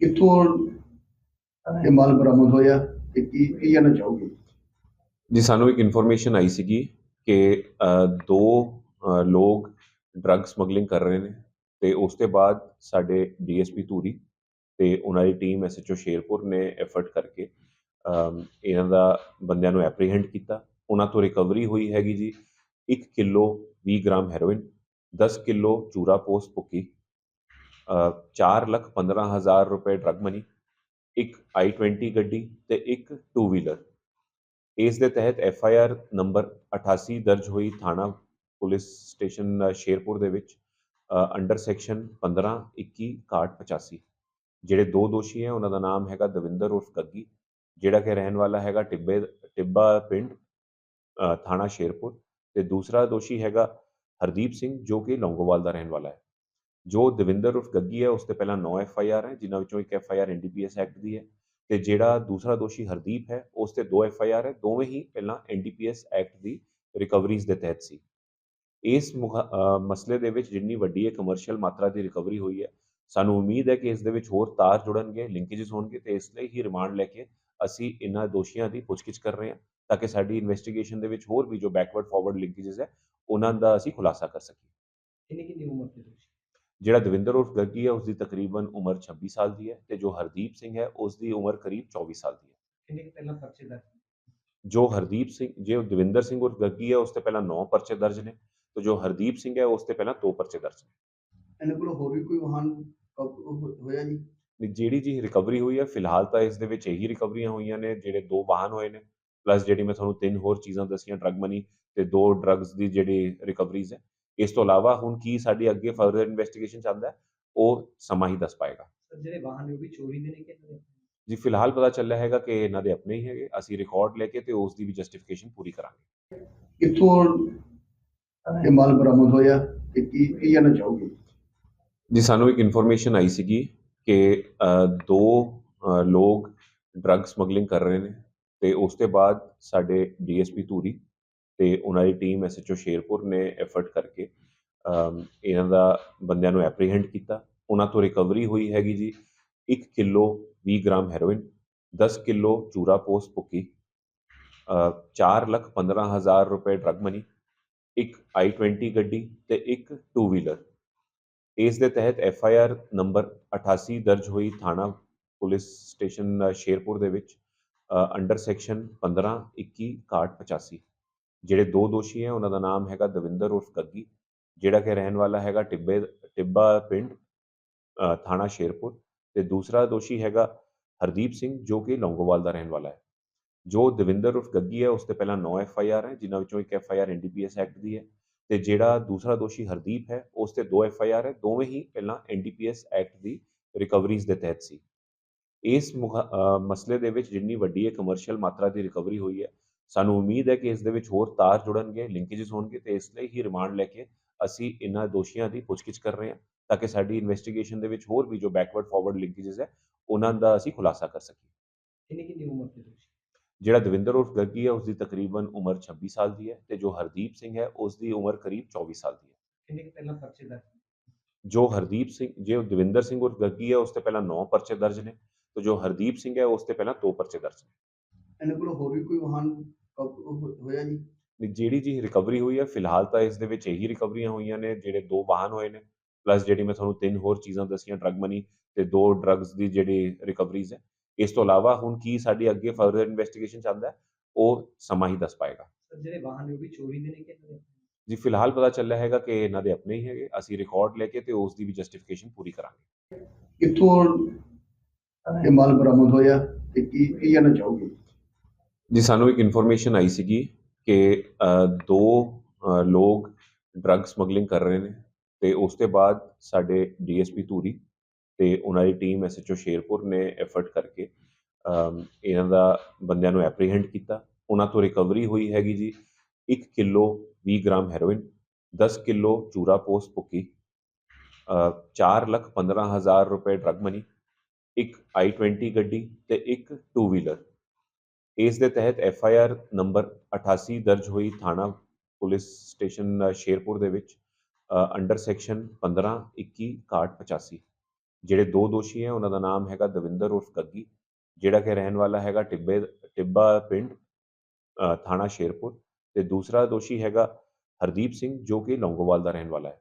ਕਿੱਥੋਂ ਇਹ ਮਾਲ ਬਰਾਮਦ ਹੋਇਆ ਤੇ ਕੀ ਕੀ ਇਹਨਾਂ ਚਾਹੋਗੇ? ਜੀ, ਸਾਨੂੰ ਇੱਕ ਇਨਫੋਰਮੇਸ਼ਨ ਆਈ ਸੀਗੀ ਕਿ ਦੋ ਲੋਕ ਡਰੱਗ ਸਮਗਲਿੰਗ ਕਰ ਰਹੇ ਨੇ ਤੇ ਉਸ ਤੋਂ ਬਾਅਦ ਸਾਡੇ ਡੀਐਸਪੀ ਧੂਰੀ ਤੇ ਉਹਨਾਂ ਦੀ ਟੀਮ ਐਸਐਚਓ ਸ਼ੇਰਪੁਰ ਨੇ ਐਫਰਟ ਕਰਕੇ ਇਹਨਾਂ ਦਾ ਬੰਦਿਆਂ ਨੂੰ ਐਪਰੀਹੈਂਡ ਕੀਤਾ। ਉਹਨਾਂ ਤੋਂ ਰਿਕਵਰੀ ਹੋਈ ਹੈਗੀ ਜੀ। 1 ਕਿਲੋ 20 ਗ੍ਰਾਮ ਹੈਰੋਇਨ 10 ਕਿਲੋ ਚੂਰਾ ਪੋਸਟ ਪੁਕੀ ਚਾਰ ਲੱਖ 15 ਹਜ਼ਾਰ ਰੁਪਏ ਡਰੱਗ ਮਨੀ ਇੱਕ i20 ਗੱਡੀ ਅਤੇ ਇੱਕ ਟੂ ਵੀਲਰ ਇਸ ਦੇ ਤਹਿਤ ਐਫ ਆਈ ਆਰ ਨੰਬਰ 88 ਦਰਜ ਹੋਈ ਥਾਣਾ ਪੁਲਿਸ ਸਟੇਸ਼ਨ ਸ਼ੇਰਪੁਰ ਦੇ ਵਿੱਚ ਅੰਡਰ ਸੈਕਸ਼ਨ 15 21 85 ਜਿਹੜੇ ਦੋ ਦੋਸ਼ੀ ਹੈ, ਉਹਨਾਂ ਦਾ ਨਾਮ ਹੈਗਾ ਦਵਿੰਦਰ ਉਰਫ ਗੱਗੀ, ਜਿਹੜਾ ਕਿ ਰਹਿਣ ਵਾਲਾ ਹੈਗਾ ਟਿੱਬੇ, ਟਿੱਬਾ ਪਿੰਡ ਥਾਣਾ ਸ਼ੇਰਪੁਰ ਅਤੇ ਦੂਸਰਾ ਦੋਸ਼ੀ ਹੈਗਾ ਹਰਦੀਪ ਸਿੰਘ, ਜੋ ਕਿ ਲੌਂਗੋਵਾਲ ਦਾ ਰਹਿਣ ਵਾਲਾ ਹੈ। ਜੋ ਦਵਿੰਦਰ ਉਰਫ ਗੱਗੀ ਹੈ, ਉਸ ਤੇ ਪਹਿਲਾਂ 9 ਐਫ ਆਈ ਆਰ ਹੈ, ਜਿਨ੍ਹਾਂ ਵਿੱਚੋਂ ਇੱਕ F I R NDPS act ਦੀ ਹੈ ਤੇ ਜਿਹੜਾ ਦੂਸਰਾ ਦੋਸ਼ੀ ਹਰਦੀਪ ਹੈ, ਉਸ ਤੇ ਦੋ ਐਫ ਆਈ ਆਰ ਹੈ, ਦੋਵੇਂ ਹੀ ਪਹਿਲਾਂ ਐਨਡੀਪੀਐਸ ਐਕਟ ਦੀ ਰਿਕਵਰੀਜ਼ ਦੇ ਤਹਿਤ ਸੀ। ਇਸ ਮਸਲੇ ਦੇ ਵਿੱਚ ਜਿੰਨੀ ਵੱਡੀ ਇਹ ਕਮਰਸ਼ੀਅਲ ਮਾਤਰਾ ਦੀ ਰਿਕਵਰੀ ਹੋਈ ਹੈ, ਸਾਨੂੰ ਉਮੀਦ ਹੈ ਕਿ ਇਸ ਦੇ ਵਿੱਚ ਹੋਰ ਤਾਰ ਜੁੜਨਗੇ ਲਿੰਕੇजेस ਹੋਣਗੇ ਤੇ ਇਸ ਲਈ ਹੀ ਰਿਮਾਂਡ ਲੈ ਕੇ ਅਸੀਂ ਇਹਨਾਂ ਦੋਸ਼ੀਆਂ ਦੀ ਪੁੱਛਗਿੱਛ ਕਰ ਰਹੇ ਹਾਂ, ਤਾਂ ਕਿ ਸਾਡੀ ਇਨਵੈਸਟੀਗੇਸ਼ਨ ਦੇ ਵਿੱਚ ਹੋਰ ਵੀ ਜੋ ਬੈਕਵਰਡ ਫਾਰਵਰਡ ਲਿੰਕੇजेस ਹੈ, ਉਹਨਾਂ ਦਾ ਅਸੀਂ ਖੁਲਾਸਾ ਕਰ ਸਕੀਏ। ਕਿੰਨੀ ਕਿੰਨੀ ਉਮਰ ਦੇ ਦੋਸ਼ੀ? ਜਿਹੜਾ ਦਵਿੰਦਰ ਉਰਫ ਗੱਗੀ ਹੈ ਉਸ ਦੀ ਤਕਰੀਬਨ ਉਮਰ 26 ਸਾਲ ਦੀ ਹੈ ਤੇ ਜੋ ਹਰਦੀਪ ਸਿੰਘ ਹੈ ਉਸ ਦੀ ਉਮਰ ਕਰੀਬ 24 ਸਾਲ ਦੀ ਹੈ। ਕਿੰਨੇ ਕੁ ਪਹਿਲਾਂ ਪਰਚੇ ਦਰਜ ਜੋ ਹਰਦੀਪ ਸਿੰਘ ਜੇ ਦਵਿੰਦਰ ਸਿੰਘ ਉਰਫ ਗੱਗੀ ਹੈ ਉਸ ਤੇ ਪਹਿਲਾਂ 9 ਪਰਚੇ ਦਰਜ ਨੇ ਤੇ ਜੋ ਹਰਦੀਪ ਸਿੰਘ ਹੈ ਉਸ ਤੇ ਪਹਿਲਾਂ 2 ਪਰਚੇ ਦਰਜ ਨੇ। ਇਹਨਾਂ ਕੋਲ ਹੋਰ ਵੀ ਕੋਈ ਵਾਹਨ ਕਾਬੂ ਹੋ- ਹੋਇਆ ਜੀ? ਤੇ ਜਿਹੜੀ ਜੀ ਰਿਕਵਰੀ ਹੋਈ ਹੈ ਫਿਲਹਾਲ ਤਾਂ ਇਸ ਦੇ ਵਿੱਚ ਇਹੀ ਰਿਕਵਰੀਆਂ ਹੋਈਆਂ ਨੇ ਜਿਹੜੇ ਦੋ ਵਾਹਨ ਹੋਏ ਨੇ ਪਲੱਸ ਜਿਹੜੀ ਮੈਂ ਤੁਹਾਨੂੰ ਤਿੰਨ ਹੋਰ ਚੀਜ਼ਾਂ ਦੱਸੀਆਂ ਡਰੱਗ ਮਨੀ ਤੇ ਦੋ ਡਰੱਗਸ ਦੀ ਜਿਹੜੀ ਰਿਕਵਰੀਜ਼ ਹੈ ਇਸ ਤੋਂ ਇਲਾਵਾ ਹੁਣ ਕੀ ਸਾਡੀ ਅੱਗੇ ਫਰਦਰ ਇਨਵੈਸਟੀਗੇਸ਼ਨ ਚੱਲਦਾ ਉਹ ਸਮਾਂ ਹੀ ਦੱਸ ਪਾਏਗਾ। ਜਿਹੜੇ ਵਾਹਨ ਨੇ ਉਹ ਵੀ ਚੋਰੀ ਦੇ ਨੇ ਕਿ ਇਹਨਾਂ? ਜੀ ਫਿਲਹਾਲ ਪਤਾ ਚੱਲਿਆ ਹੈਗਾ ਕਿ ਇਹਨਾਂ ਦੇ ਆਪਣੇ ਹੀ ਹੈਗੇ ਅਸੀਂ ਰਿਕਾਰਡ ਲੈ ਕੇ ਤੇ ਉਸ ਦੀ ਵੀ ਜਸਟੀਫਿਕੇਸ਼ਨ ਪੂਰੀ ਕਰਾਂਗੇ। ਕਿੱਥੋਂ ਇਹ ਮਾਲ ਬਰਾਮਦ ਹੋਇਆ ਤੇ ਕੀ ਕੀ ਜਾਣਨਾ ਚਾਹੋਗੇ? ਜੀ ਸਾਨੂੰ ਇੱਕ ਇਨਫੋਰਮੇਸ਼ਨ ਆਈ ਸੀਗੀ ਕਿ ਦੋ ਲੋਕ ਡਰੱਗ ਸਮਗਲਿੰਗ ਕਰ ਰਹੇ ਨੇ ਤੇ ਉਸ ਤੋਂ ਬਾਅਦ ਸਾਡੇ ਡੀਐਸਪੀ ਧੂਰੀ ਤੇ ਉਹਨਾਂ ਦੀ ਟੀਮ ਐਸਐਚਓ ਸ਼ੇਰਪੁਰ ਨੇ ਐਫਰਟ ਕਰਕੇ ਇਹਨਾਂ ਦਾ ਬੰਦਿਆਂ ਨੂੰ ਐਪਰੀਹੈਂਡ ਕੀਤਾ। ਉਹਨਾਂ ਤੋਂ ਰਿਕਵਰੀ ਹੋਈ ਹੈਗੀ ਜੀ 1 ਕਿਲੋ 20 ਗ੍ਰਾਮ ਹੈਰੋਇਨ 10 ਕਿਲੋ ਚੂਰਾ ਪੋਸਟ ਭੁੱਕੀ ਅ, ਚਾਰ ਲੱਖ 15 ਹਜ਼ਾਰ ਰੁਪਏ ਡਰੱਗ ਮਨੀ ਇੱਕ i20 ਗੱਡੀ ਤੇ ਇੱਕ ਟੂ ਵੀਲਰ ਇਸ ਦੇ ਤਹਿਤ ਐਫ ਆਈ ਆਰ ਨੰਬਰ 88 ਦਰਜ ਹੋਈ ਥਾਣਾ ਪੁਲਿਸ ਸਟੇਸ਼ਨ ਸ਼ੇਰਪੁਰ ਦੇ ਵਿੱਚ ਅੰਡਰ ਸੈਕਸ਼ਨ 15 21 61 85 ਜਿਹੜੇ ਦੋ ਦੋਸ਼ੀ ਹੈ, ਉਹਨਾਂ ਦਾ ਨਾਮ ਹੈਗਾ ਦਵਿੰਦਰ ਉਰਫ ਗੱਗੀ, ਜਿਹੜਾ ਕਿ ਰਹਿਣ ਵਾਲਾ ਹੈਗਾ ਟਿੱਬੇ, ਟਿੱਬਾ ਪਿੰਡ ਥਾਣਾ ਸ਼ੇਰਪੁਰ ਤੇ ਦੂਸਰਾ ਦੋਸ਼ੀ ਹੈਗਾ ਹਰਦੀਪ ਸਿੰਘ, ਜੋ ਕਿ ਲੌਂਗੋਵਾਲ ਦਾ ਰਹਿਣ ਵਾਲਾ ਹੈ। ਜੋ ਦਵਿੰਦਰ ਉਰਫ ਗੱਗੀ ਹੈ, ਉਸ ਤੇ ਪਹਿਲਾਂ 9 ਐਫ ਆਈ ਆਰ ਹੈ, ਜਿਨ੍ਹਾਂ ਵਿੱਚੋਂ ਇੱਕ F I R NDPS act ਦੀ ਹੈ ਤੇ ਜਿਹੜਾ ਦੂਸਰਾ ਦੋਸ਼ੀ ਹਰਦੀਪ ਹੈ, ਉਸ ਤੇ ਦੋ ਐਫ ਆਈ ਆਰ ਹੈ, ਦੋਵੇਂ ਹੀ ਪਹਿਲਾਂ ਐਨਡੀਪੀਐਸ ਐਕਟ ਦੀ ਰਿਕਵਰੀਜ਼ ਦੇ ਤਹਿਤ ਸੀ। ਇਸ ਮੁਖ- ਮਸਲੇ ਦੇ ਵਿੱਚ ਜਿੰਨੀ ਵੱਡੀ ਇਹ ਕਮਰਸ਼ੀਅਲ ਮਾਤਰਾ ਦੀ ਰਿਕਵਰੀ ਹੋਈ ਹੈ ਸਾਨੂੰ ਉਮੀਦ ਹੈ ਕਿ ਇਸ ਦੇ ਵਿੱਚ ਹੋਰ ਤਾਰ ਜੁੜਨਗੇ ਲਿੰਕੇजेस ਹੋਣਗੇ ਤੇ ਇਸ ਲਈ ਹੀ ਰਿਮਾਂਡ ਲੈ ਕੇ ਅਸੀਂ ਇਹਨਾਂ ਦੋਸ਼ੀਆਂ ਦੀ ਪੁੱਛਗਿੱਛ ਕਰ ਰਹੇ ਹਾਂ ਤਾਂ ਕਿ ਸਾਡੀ ਇਨਵੈਸਟੀਗੇਸ਼ਨ ਦੇ ਵਿੱਚ ਹੋਰ ਵੀ ਜੋ ਬੈਕਵਰਡ ਫਾਰਵਰਡ ਲਿੰਕੇजेस ਹੈ ਉਹਨਾਂ ਦਾ ਅਸੀਂ ਖੁਲਾਸਾ ਕਰ ਸਕੀਏ। ਕਿੰਨੀ ਕਿੰਨੀ ਉਮਰ ਦੇ ਦੋਸ਼ੀ? ਜਿਹੜਾ ਦਵਿੰਦਰ ਉਰਫ ਗੱਗੀ ਹੈ ਉਸ ਦੀ ਤਕਰੀਬਨ ਉਮਰ 26 ਸਾਲ ਦੀ ਹੈ ਤੇ ਜੋ ਹਰਦੀਪ ਸਿੰਘ ਹੈ ਉਸ ਦੀ ਉਮਰ ਕਰੀਬ 24 ਸਾਲ ਦੀ ਹੈ। ਕਿੰਨੇ ਪਹਿਲਾਂ ਪਰਚੇ ਦਰਜ ਜੋ ਹਰਦੀਪ ਸਿੰਘ ਜੇ ਦਵਿੰਦਰ ਸਿੰਘ ਉਰਫ ਗੱਗੀ ਹੈ ਉਸ ਤੇ ਪਹਿਲਾਂ 9 ਪਰਚੇ ਦਰਜ ਨੇ ਤੇ ਜੋ ਹਰਦੀਪ ਸਿੰਘ ਹੈ ਉਸ ਤੇ ਪਹਿਲਾਂ 2 ਪਰਚੇ ਦਰਜ ਨੇ। ਇਹਨਾਂ ਕੋਲ ਹੋਰ ਵੀ ਕੋਈ ਵਾਹਨ ਹੋਇਆ ਜੀ ਤੇ ਜਿਹੜੀ ਜੀ ਰਿਕਵਰੀ ਹੋਈ ਹੈ ਫਿਲਹਾਲ ਤਾਂ ਇਸ ਦੇ ਵਿੱਚ ਇਹੀ ਰਿਕਵਰੀਆਂ ਹੋਈਆਂ ਨੇ ਜਿਹੜੇ ਦੋ ਵਾਹਨ ਹੋਏ ਨੇ ਪਲੱਸ ਜਿਹੜੀ ਮੈਂ ਤੁਹਾਨੂੰ ਤਿੰਨ ਹੋਰ ਚੀਜ਼ਾਂ ਦੱਸੀਆਂ ਡਰੱਗ ਮਨੀ ਤੇ ਦੋ ਡਰੱਗਸ ਦੀ ਜਿਹੜੀ ਰਿਕਵਰੀਜ਼ ਹੈ। ਇਸ ਤੋਂ ਇਲਾਵਾ ਹੁਣ ਕੀ ਸਾਡੀ ਅੱਗੇ ਫਰਦਰ ਇਨਵੈਸਟੀਗੇਸ਼ਨ ਚੱਲਦਾ ਉਹ ਸਮਾਂ ਹੀ ਦੱਸ ਪਾਏਗਾ। ਜਿਹੜੇ ਵਾਹਨ ਨੇ ਉਹ ਵੀ ਚੋਰੀ ਦੇ ਨੇ ਕਿ ਇਹਨਾਂ? ਜੀ ਫਿਲਹਾਲ ਪਤਾ ਚੱਲਿਆ ਹੈਗਾ ਕਿ ਇਹਨਾਂ ਦੇ ਆਪਣੇ ਹੀ ਹੈਗੇ ਅਸੀਂ ਰਿਕਾਰਡ ਲੈ ਕੇ ਤੇ ਉਸ ਦੀ ਵੀ ਜਸਟੀਫਿਕੇਸ਼ਨ ਪੂਰੀ ਕਰਾਂਗੇ। ਕਿੱਥੋਂ ਇਹ ਮਾਲ ਬਰਾਮਦ ਹੋਇਆ ਤੇ ਕੀ ਕੀ ਜਾਣਨਾ ਚਾਹੋਗੇ? ਜੀ ਸਾਨੂੰ ਇੱਕ ਇਨਫੋਰਮੇਸ਼ਨ ਆਈ ਸੀਗੀ ਕਿ ਦੋ ਲੋਕ ਡਰੱਗ ਸਮਗਲਿੰਗ ਕਰ ਰਹੇ ਨੇ ਤੇ ਉਸ ਤੋਂ ਬਾਅਦ ਸਾਡੇ ਡੀਐਸਪੀ ਧੂਰੀ ਤੇ ਉਹਨਾਂ ਦੀ ਟੀਮ ਐਸਐਚਓ ਸ਼ੇਰਪੁਰ ਨੇ ਐਫਰਟ ਕਰਕੇ ਇਹਨਾਂ ਦਾ ਬੰਦਿਆਂ ਨੂੰ ਐਪਰੀਹੈਂਡ ਕੀਤਾ। ਉਹਨਾਂ ਤੋਂ ਰਿਕਵਰੀ ਹੋਈ ਹੈਗੀ ਜੀ। 1 ਕਿਲੋ 20 ਗ੍ਰਾਮ ਹੈਰੋਇਨ 10 ਕਿਲੋ ਚੂਰਾ ਪੋਸਟ ਭੁੱਕੀ ਅ, ਚਾਰ ਲੱਖ 15 ਹਜ਼ਾਰ ਰੁਪਏ ਡਰੱਗ ਮਨੀ ਇੱਕ i20 ਗੱਡੀ ਤੇ ਇੱਕ ਟੂ ਵੀਲਰ ਇਸ ਦੇ ਤਹਿਤ ਐਫ ਆਈ ਆਰ ਨੰਬਰ 88 ਦਰਜ ਹੋਈ ਥਾਣਾ ਪੁਲਿਸ ਸਟੇਸ਼ਨ ਸ਼ੇਰਪੁਰ ਦੇ ਵਿੱਚ ਅੰਡਰ ਸੈਕਸ਼ਨ 15 21 61 85 ਜਿਹੜੇ ਦੋ ਦੋਸ਼ੀ ਹੈ, ਉਹਨਾਂ ਦਾ ਨਾਮ ਹੈਗਾ ਦਵਿੰਦਰ ਉਰਫ ਗੱਗੀ, ਜਿਹੜਾ ਕਿ ਰਹਿਣ ਵਾਲਾ ਹੈਗਾ ਟਿੱਬੇ, ਟਿੱਬਾ ਪਿੰਡ ਥਾਣਾ ਸ਼ੇਰਪੁਰ। ਤੇ ਦੂਸਰਾ ਦੋਸ਼ੀ ਹੈਗਾ ਹਰਦੀਪ ਸਿੰਘ, ਜੋ ਕਿ ਲੌਂਗੋਵਾਲ ਦਾ ਰਹਿਣ ਵਾਲਾ ਹੈ।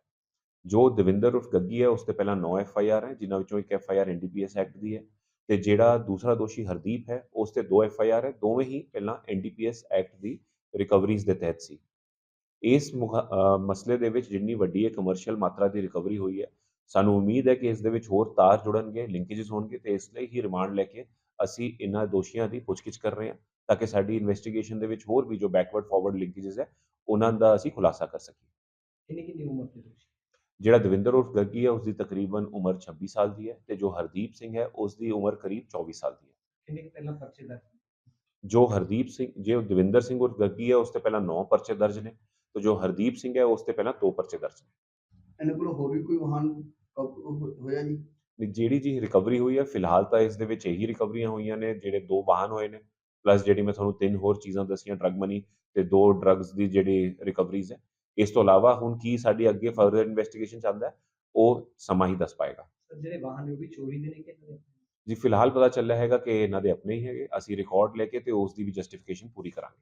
ਜੋ ਦਵਿੰਦਰ ਉਰਫ ਗੱਗੀ ਹੈ, ਉਸ ਤੇ ਪਹਿਲਾਂ 9 ਐਫ ਆਈ ਆਰ ਹੈ, ਜਿਨ੍ਹਾਂ ਵਿੱਚੋਂ ਇੱਕ F I R NDPS act ਦੀ ਹੈ। ਤੇ ਜਿਹੜਾ ਦੂਸਰਾ ਦੋਸ਼ੀ ਹਰਦੀਪ ਹੈ, ਉਸ ਤੇ ਦੋ ਐਫ ਆਈ ਆਰ ਹੈ, ਦੋਵੇਂ ਹੀ ਪਹਿਲਾਂ N D P NDPS act ਦੀ ਰਿਕਵਰੀਜ਼ ਦੇ ਤਹਿਤ ਸੀ। ਇਸ ਮਸਲੇ ਦੇ ਵਿੱਚ ਜਿੰਨੀ ਵੱਡੀ ਇਹ ਕਮਰਸ਼ੀਅਲ ਮਾਤਰਾ ਦੀ ਰਿਕਵਰੀ ਹੋਈ ਹੈ, ਸਾਨੂੰ ਉਮੀਦ ਹੈ ਕਿ ਇਸ ਦੇ ਵਿੱਚ ਹੋਰ ਤਾਰ ਜੁੜਨਗੇ ਲਿੰਕੇजेस ਹੋਣਗੇ ਤੇ ਇਸ ਲਈ ਹੀ ਰਿਮਾਂਡ ਲੈ ਕੇ ਅਸੀਂ ਇਹਨਾਂ ਦੋਸ਼ੀਆਂ ਦੀ ਪੁੱਛਗਿੱਛ ਕਰ ਰਹੇ ਹਾਂ, ਤਾਂ ਕਿ ਸਾਡੀ ਇਨਵੈਸਟੀਗੇਸ਼ਨ ਦੇ ਵਿੱਚ ਹੋਰ ਵੀ ਜੋ ਬੈਕਵਰਡ ਫਾਰਵਰਡ ਲਿੰਕੇजेस ਹੈ, ਉਹਨਾਂ ਦਾ ਅਸੀਂ ਖੁਲਾਸਾ ਕਰ ਸਕੀਏ। ਕਿੰਨੀ ਕਿੰਨੀ ਉਮਰ ਦੇ ਦੋਸ਼ੀ? ਜਿਹੜਾ ਦਵਿੰਦਰ ਉਰਫ ਗੱਗੀ ਹੈ ਉਸ ਦੀ ਤਕਰੀਬਨ ਉਮਰ 26 ਸਾਲ ਦੀ ਹੈ ਤੇ ਜੋ ਹਰਦੀਪ ਸਿੰਘ ਹੈ ਉਸ ਦੀ ਉਮਰ ਕਰੀਬ 24 ਸਾਲ ਦੀ ਹੈ। ਕਿੰਨੇ ਕੁ ਪਹਿਲਾਂ ਪਰਚੇ ਦਰਜ ਜੋ ਹਰਦੀਪ ਸਿੰਘ ਜੇ ਦਵਿੰਦਰ ਸਿੰਘ ਉਰਫ ਗੱਗੀ ਹੈ ਉਸ ਤੇ ਪਹਿਲਾਂ 9 ਪਰਚੇ ਦਰਜ ਨੇ ਤੇ ਜੋ ਹਰਦੀਪ ਸਿੰਘ ਹੈ ਉਸ ਤੇ ਪਹਿਲਾਂ 2 ਪਰਚੇ ਦਰਜ ਨੇ। ਇਹਨਾਂ ਕੋਲ ਹੋਰ ਵੀ ਕੋਈ ਵਾਹਨ ਕਾਬੂ ਹੋ- ਹੋਇਆ ਜੀ? ਨਹੀਂ, ਜਿਹੜੀ ਜੀ ਰਿਕਵਰੀ ਹੋਈ ਹੈ ਫਿਲਹਾਲ ਤਾਂ ਇਸ ਦੇ ਵਿੱਚ ਇਹੀ ਰਿਕਵਰੀਆਂ ਹੋਈਆਂ ਨੇ ਜਿਹੜੇ ਦੋ ਵਾਹਨ ਹੋਏ ਨੇ ਪਲੱਸ ਜਿਹੜੀ ਮੈਂ ਤੁਹਾਨੂੰ ਤਿੰਨ ਹੋਰ ਚੀਜ਼ਾਂ ਦੱਸੀਆਂ ਡਰਗ ਮਨੀ ਤੇ ਦੋ ਡਰੱਗਸ ਦੀ ਜਿਹੜੀ ਰਿਕਵਰੀਜ਼ ਹੈ ਇਸ ਤੋਂ ਇਲਾਵਾ ਹੁਣ ਕੀ ਸਾਡੀ ਅੱਗੇ ਫਰਦਰ ਇਨਵੈਸਟੀਗੇਸ਼ਨ ਚੱਲਦਾ ਉਹ ਸਮਾਂ ਹੀ ਦੱਸ ਪਾਏਗਾ। ਜਿਹੜੇ ਵਾਹਨ ਨੇ ਉਹ ਵੀ ਚੋਰੀ ਦੇ ਨੇ ਕਿ ਜੀ ਫਿਲਹਾਲ ਪਤਾ ਚੱਲਿਆ ਹੈਗਾ ਕਿ ਇਹਨਾਂ ਦੇ ਆਪਣੇ ਹੀ ਹੈਗੇ ਅਸੀਂ ਰਿਕਾਰਡ ਲੈ ਕੇ ਤੇ ਉਸ ਦੀ ਵੀ ਜਸਟੀਫਿਕੇਸ਼ਨ ਪੂਰੀ ਕਰਾਂਗੇ।